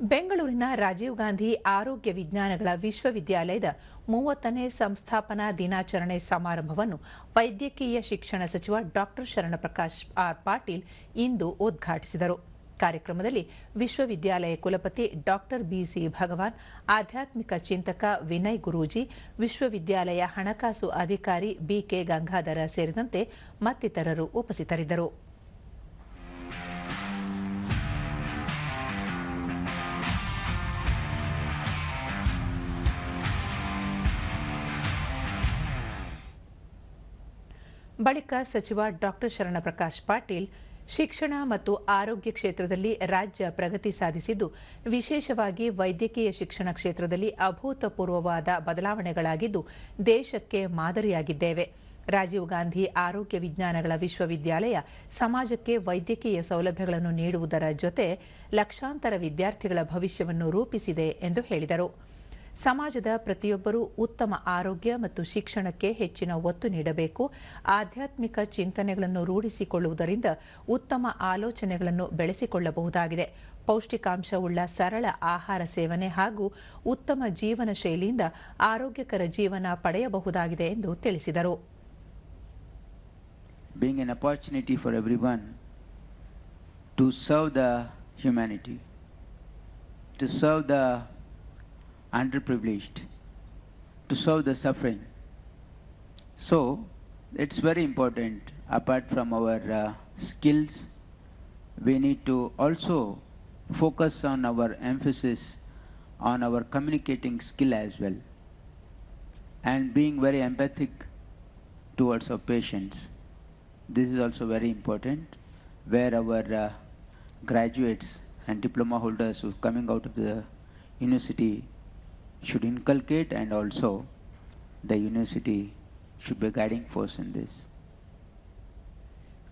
ಬೆಂಗಳೂರಿನ ರಾಜೀವ್ ಗಾಂಧಿ ಆರೋಗ್ಯ ವಿಜ್ಞಾನಗಳ ವಿಶ್ವವಿದ್ಯಾಲಯದ ಮೂವತ್ತನೇ ಸಂಸ್ಥಾಪನಾ ದಿನಾಚರಣೆ ಸಮಾರಂಭವನ್ನು ವೈದ್ಯಕೀಯ ಶಿಕ್ಷಣ ಸಚಿವ ಡಾಕ್ಟರ್ ಶರಣಪ್ರಕಾಶ್ ಆರ್ ಪಾಟೀಲ್ ಇಂದು ಉದ್ಘಾಟಿಸಿದರು. ಕಾರ್ಯಕ್ರಮದಲ್ಲಿ ವಿಶ್ವವಿದ್ಯಾಲಯ ಕುಲಪತಿ ಡಾಕ್ಟರ್ ಬಿಸಿ ಭಗವಾನ್, ಆಧ್ಯಾತ್ಮಿಕ ಚಿಂತಕ ವಿನಯ್ ಗುರೂಜಿ, ವಿಶ್ವವಿದ್ಯಾಲಯ ಹಣಕಾಸು ಅಧಿಕಾರಿ ಬಿಕೆ ಗಂಗಾಧರ ಸೇರಿದಂತೆ ಮತ್ತಿತರರು ಉಪಸ್ಥಿತರಿದ್ದರು. ಬಳಿಕ ಸಚಿವ ಡಾಕ್ಟರ್ ಶರಣಪ್ರಕಾಶ್ ಪಾಟೀಲ್ ಶಿಕ್ಷಣ ಮತ್ತು ಆರೋಗ್ಯ ಕ್ಷೇತ್ರದಲ್ಲಿ ರಾಜ್ಯ ಪ್ರಗತಿ ಸಾಧಿಸಿದ್ದು, ವಿಶೇಷವಾಗಿ ವೈದ್ಯಕೀಯ ಶಿಕ್ಷಣ ಕ್ಷೇತ್ರದಲ್ಲಿ ಅಭೂತಪೂರ್ವವಾದ ಬದಲಾವಣೆಗಳಾಗಿದ್ದು, ದೇಶಕ್ಕೆ ಮಾದರಿಯಾಗಿದ್ದೇವೆ. ರಾಜೀವ್ ಗಾಂಧಿ ಆರೋಗ್ಯ ವಿಜ್ಞಾನಗಳ ವಿಶ್ವವಿದ್ಯಾಲಯ ಸಮಾಜಕ್ಕೆ ವೈದ್ಯಕೀಯ ಸೌಲಭ್ಯಗಳನ್ನು ನೀಡುವುದರ ಜೊತೆ ಲಕ್ಷಾಂತರ ವಿದ್ಯಾರ್ಥಿಗಳ ಭವಿಷ್ಯವನ್ನು ರೂಪಿಸಿದೆ ಎಂದು ಹೇಳಿದರು. ಸಮಾಜದ ಪ್ರತಿಯೊಬ್ಬರೂ ಉತ್ತಮ ಆರೋಗ್ಯ ಮತ್ತು ಶಿಕ್ಷಣಕ್ಕೆ ಹೆಚ್ಚಿನ ಒತ್ತು ನೀಡಬೇಕು. ಆಧ್ಯಾತ್ಮಿಕ ಚಿಂತನೆಗಳನ್ನು ರೂಢಿಸಿಕೊಳ್ಳುವುದರಿಂದ ಉತ್ತಮ ಆಲೋಚನೆಗಳನ್ನು ಬೆಳೆಸಿಕೊಳ್ಳಬಹುದಾಗಿದೆ. ಪೌಷ್ಟಿಕಾಂಶವುಳ್ಳ ಸರಳ ಆಹಾರ ಸೇವನೆ ಹಾಗೂ ಉತ್ತಮ ಜೀವನ ಶೈಲಿಯಿಂದ ಆರೋಗ್ಯಕರ ಜೀವನ ಪಡೆಯಬಹುದಾಗಿದೆ ಎಂದು ತಿಳಿಸಿದರು. Being an opportunity for everyone to serve the humanity, to serve the underprivileged, to serve the suffering. So, it's very important, apart from our uh, skills, we need to also focus on our emphasis on our communicating skill as well and being very empathic towards our patients. This is also very important where our uh, graduates and diploma holders who are coming out of the university should inculcate and also the university should be a guiding force in this.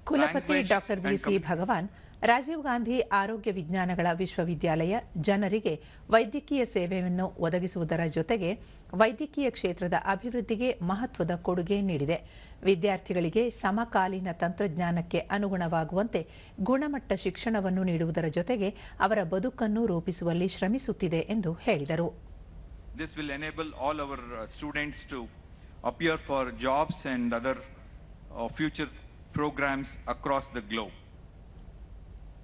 ಕುಲಪತಿ doctor B C Bhagwan Rajiv Gandhi ಆರೋಗ್ಯ ವಿಜ್ಞಾನಗಳ ವಿಶ್ವವಿದ್ಯಾಲಯ ಜನರಿಗೆ ವೈದ್ಯಕೀಯ ಸೇವೆಯನ್ನು ಒದಗಿಸುವುದರ ಜೊತೆಗೆ ವೈದ್ಯಕೀಯ ಕ್ಷೇತ್ರದ ಅಭಿವೃದ್ಧಿಗೆ ಮಹತ್ವದ ಕೊಡುಗೆ ನೀಡಿದೆ ವಿದ್ಯಾರ್ಥಿಗಳಿಗೆ ಸಮಕಾಲೀನ ತಂತ್ರಜ್ಞಾನಕ್ಕೆ ಅನುಗುಣವಾಗುವಂತೆ ಗುಣಮಟ್ಟ ಶಿಕ್ಷಣವನ್ನು ನೀಡುವುದರ ಜೊತೆಗೆ ಅವರ ಬದುಕನ್ನು ರೂಪಿಸುವಲ್ಲಿ ಶ್ರಮಿಸುತ್ತಿದೆ ಎಂದು ಹೇಳಿದರು This will enable all our uh, students to appear for jobs and other uh, future programs across the globe.